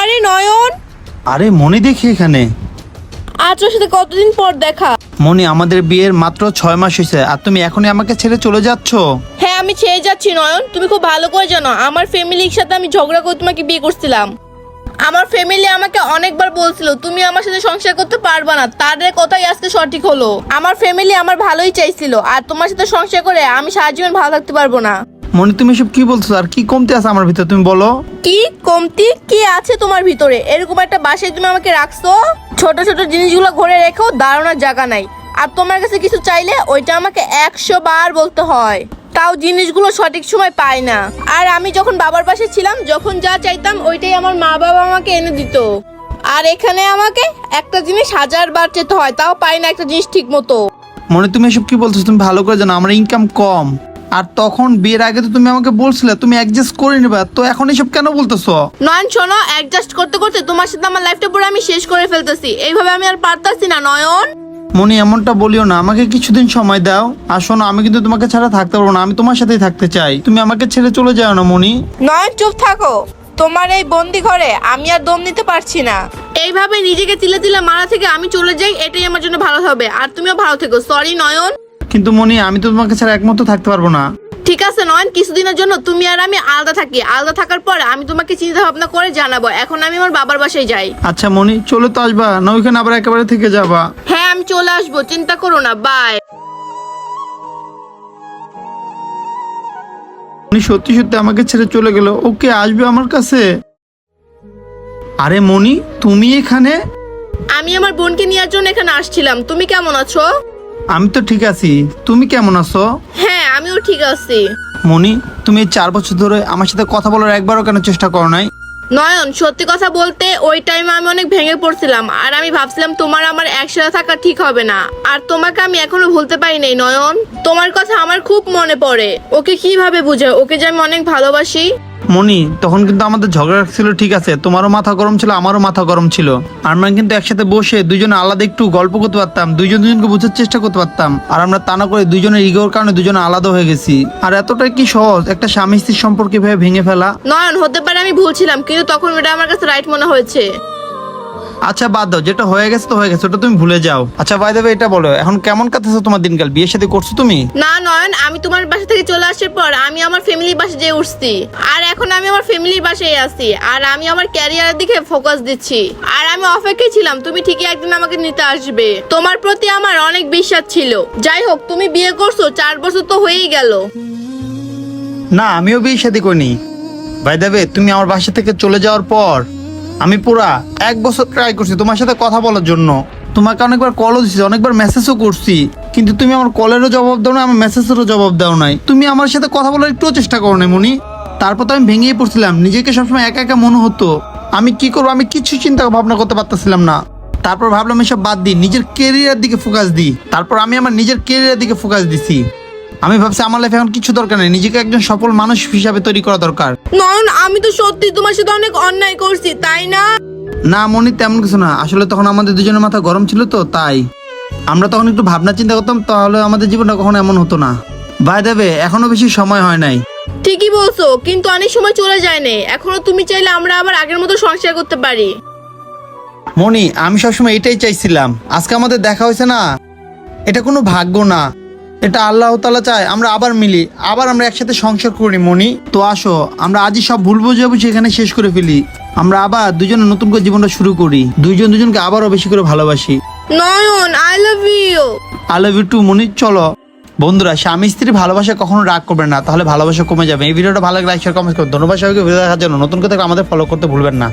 আরে নয়ন। আরে মনি দেখি এখানে। আজ ওর সাথে কতদিন পর দেখা? মনি আমাদের বিয়ের মাত্র ছয় মাস হয়েছে। আর তুমি এখনই আমাকে ছেড়ে চলে যাচ্ছ? হ্যাঁ আমি ছেড়ে যাচ্ছি নয়ন। তুমি খুব ভালো করে জানো আমার ফ্যামিলির সাথে আমি ঝগড়া করে তোমাকে বিয়ে করছিলাম। আমার ফ্যামিলি আমাকে অনেকবার বলছিল তুমি আমার সাথে সংসার করতে পারবা না। তাদের কথাই আজকে সঠিক হলো। আমার ফ্যামিলি আমার ভালোই চাইছিল। আর তোমার সাথে সংসার করে আমি সারা জীবন ভালো থাকতে পারব না। মনি তুমি সব কি বলছো? আর কি কমতি আছে আমার ভিতরে তুমি বলো। কি কমতি? কি আছে তোমার ভিতরে? এরকম একটা বাসায় তুমি আমাকে রাখছো? ছোট ছোট জিনিসগুলো ঘরে রেখেও দাঁড়ানোর জায়গা নাই। আর তোমার কাছে কিছু চাইলে ওইটা আমাকে একশো বার বলতে হয়। তাও জিনিসগুলো সঠিক সময় পাই না। আর আমি যখন বাবার পাশে ছিলাম যখন যা চাইতাম ওইটাই আমার মা বাবা আমাকে এনে দিত। আর এখানে আমাকে একটা জিনিস হাজার বার চেতে হয় তাও পাই না একটা জিনিস ঠিক মতো মনে তুমি এসব কি বলছো? তুমি ভালো করে জানো আমার ইনকাম কম। আর তখন বিয়ের আগে তো তুমি আমাকে বলছিলে তুমি অ্যাডজাস্ট করে নেবে। তো এখন এসব কেন বলতেছো? নয়ন শোনো অ্যাডজাস্ট করতে করতে তোমার সাথে আমার লাইফটা পুরো আমি শেষ করে ফেলতেছি। এইভাবে আমি আর পারতাছি না নয়ন। মনি এমনটা বলিও না। আমাকে কিছুদিন সময় দাও। আর শোনো আমি কিন্তু তোমাকে ছাড়া থাকতে পারব না। আমি তোমার সাথেই থাকতে চাই। তুমি আমাকে ছেড়ে চলে যাও না মনি। নয়ন চুপ থাকো। তোমার এই বন্দি ঘরে আমি আর দম নিতে পারছি না। এইভাবে নিজেকে তিলে তিলে মারা থেকে আমি চলে যাই এটাই আমার জন্য ভালো হবে। আর তুমিও ভালো থেকো। সরি নয়ন। কিন্তু মনি আমি তো তোমাকে ছাড়া একমত থাকতে পারব না। ঠিক আছে নয়ন কিছুদিনের জন্য তুমি আর আমি আলাদা থাকি। আলাদা থাকার পর আমি তোমাকে চিন্তা ভাবনা করে জানাব। এখন আমি আমার বাবার বাসায় যাই। আচ্ছা মনি চলে তো আসবা না ওইখানে আবার একেবারে থেকে যাবা। হ্যাঁ আমি চলে আসব চিন্তা করো না বাই উনি সত্যি সত্যি আমাকে ছেড়ে চলে গেল। ওকে আসবে আমার কাছে? আরে মনি তুমি এখানে? আমি আমার বোনকে নেওয়ার জন্য এখানে আসছিলাম। তুমি কেমন আছো? আমি তো ঠিক আছি। তুমি কেমন আছো? হ্যাঁ আমিও ঠিক আছি। মনি তুমি এই চার বছর ধরে আমার সাথে কথা বলার একবারও কেন চেষ্টা করো নাই? নয়ন সত্যি কথা বলতে ওই টাইমে আমি অনেক ভেঙে পড়ছিলাম। আর আমি ভাবছিলাম তোমার আমার একসাথে থাকা ঠিক হবে না। আর তোমাকে আমি এখনও ভুলতে পারি নাই নয়ন। তোমার কথা আমার খুব মনে পড়ে। ওকে কীভাবে বুঝায়? ওকে যে আমি অনেক ভালোবাসি। মনি তখন কিন্তু আমাদের ঝগড়া ছিল, ঠিক আছে, তোমারও মাথা গরম ছিল, আমারও মাথা গরম ছিল। আমরা কিন্তু একসাথে বসে দুজনে আলাদা একটু গল্প করতে পারতাম দুজন দুজনকে বোঝার চেষ্টা করতে পারতাম। আর আমরা তা না করে দুজনের ইগোর কারণে দুজনে আলাদা হয়ে গেছি। আর এতটাই কি সহজ, একটা স্বামী স্ত্রীর সম্পর্কে ভেঙে ফেলা? নয়ন, হতে পারে আমি ভুলছিলাম কিন্তু তখন এটা আমার কাছে রাইট মনে হয়েছে। আচ্ছা বাদ দাও যেটা হয়ে গেছে তো হয়ে গেছে ওটা তুমি ভুলে যাও। আচ্ছা ভাই দেবে এটা বলো এখন কেমন কাটতেছো তোমার দিনকাল? বিয়ে সাথে করছ তুমি? না নয়ন আমি তোমার বাসা থেকে চলে আসার পর আমি আমার ফ্যামিলির বাসা যেয়ে উঠছি। আর এখন আমি আমার ফ্যামিলির বাসায় আছি আর আমি আমার ক্যারিয়ারের দিকে ফোকাস দিচ্ছি। আর আমি অপেক্ষায় ছিলাম তুমি ঠিকই একদিন আমাকে নিতে আসবে। তোমার প্রতি আমার অনেক বিশ্বাস ছিল। যাই হোক তুমি বিয়ে করছ চার বছর তো হয়েই গেল। না আমিও বিয়ে সাথে করিনি। ভাই দেবে তুমি আমার বাসা থেকে চলে যাওয়ার পর আমি পুরা এক বছর ট্রাই করছি তোমার সাথে কথা বলার জন্য। তোমাকে অনেকবার কলও দিচ্ছি অনেকবার মেসেজও করছি। কিন্তু তুমি আমার কলেরও জবাব দাও না আমার মেসেজেরও জবাব দাও নাই। তুমি আমার সাথে কথা বলার একটুও চেষ্টা করো না মনি। তারপর তো আমি ভেঙেই পড়ছিলাম, নিজেকে সবসময় একা একা মনে হতো। আমি কি করব, আমি কিছু চিন্তা ভাবনা করতে পারতেছিলাম না। তারপর ভাবলাম এসব বাদ দিই, নিজের কেরিয়ার দিকে ফোকাস দিই। তারপর আমি আমার নিজের কেরিয়ার দিকে ফোকাস দিছি। আমি ভাবছি আমার লাইফে এখন কিছু দরকার নেই। নিজেকে একজন সফল মানুষ হিসাবে তৈরি করা দরকার। নয়ন আমি তো সত্যি তোমার সাথে অনেক অন্যায় করছি তাই না? না মনি তেমন কিছু না। আসলে তখন আমাদের দুজনের মাথা গরম ছিল তো তাই। আমরা তখন একটু ভাবনা চিন্তা করতাম তাহলে আমাদের জীবনটা কখনো এমন হতো না। বাই দেবে এখনও বেশি সময় হয় নাই। ঠিকই বলছো কিন্তু অনেক সময় চলে যায় না এখনও তুমি চাইলে আমরা আবার আগের মতো সংসার করতে পারি। মনি আমি সবসময় এটাই চাইছিলাম। আজকে আমাদের দেখা হয়েছে না। এটা কোনো ভাগ্য না। এটা আল্লাহ তালা চায় আমরা আবার মিলি আবার আমরা একসাথে সংসার করি মনি তো আসো আমরা আজই সব ভুল বুঝাবুঝি এখানে শেষ করে ফেলি। আমরা আবার দুজনে নতুন করে জীবনটা শুরু করি। দুইজন দুজনকে আবারও বেশি করে ভালোবাসি। Nayan I love you I love you too Moni চলো। বন্ধুরা স্বামী স্ত্রী ভালোবাসা কখনো রাগ করবেন না তাহলে ভালোবাসা কমে যাবে। এই ভিডিওটা ভালো লাগলে লাইক শেয়ার কমেন্ট করুন ধন্যবাদ সবাইকে ভিডিও দেখার জন্য। নতুন কথা আমাদের ফলো করতে ভুলবেন না।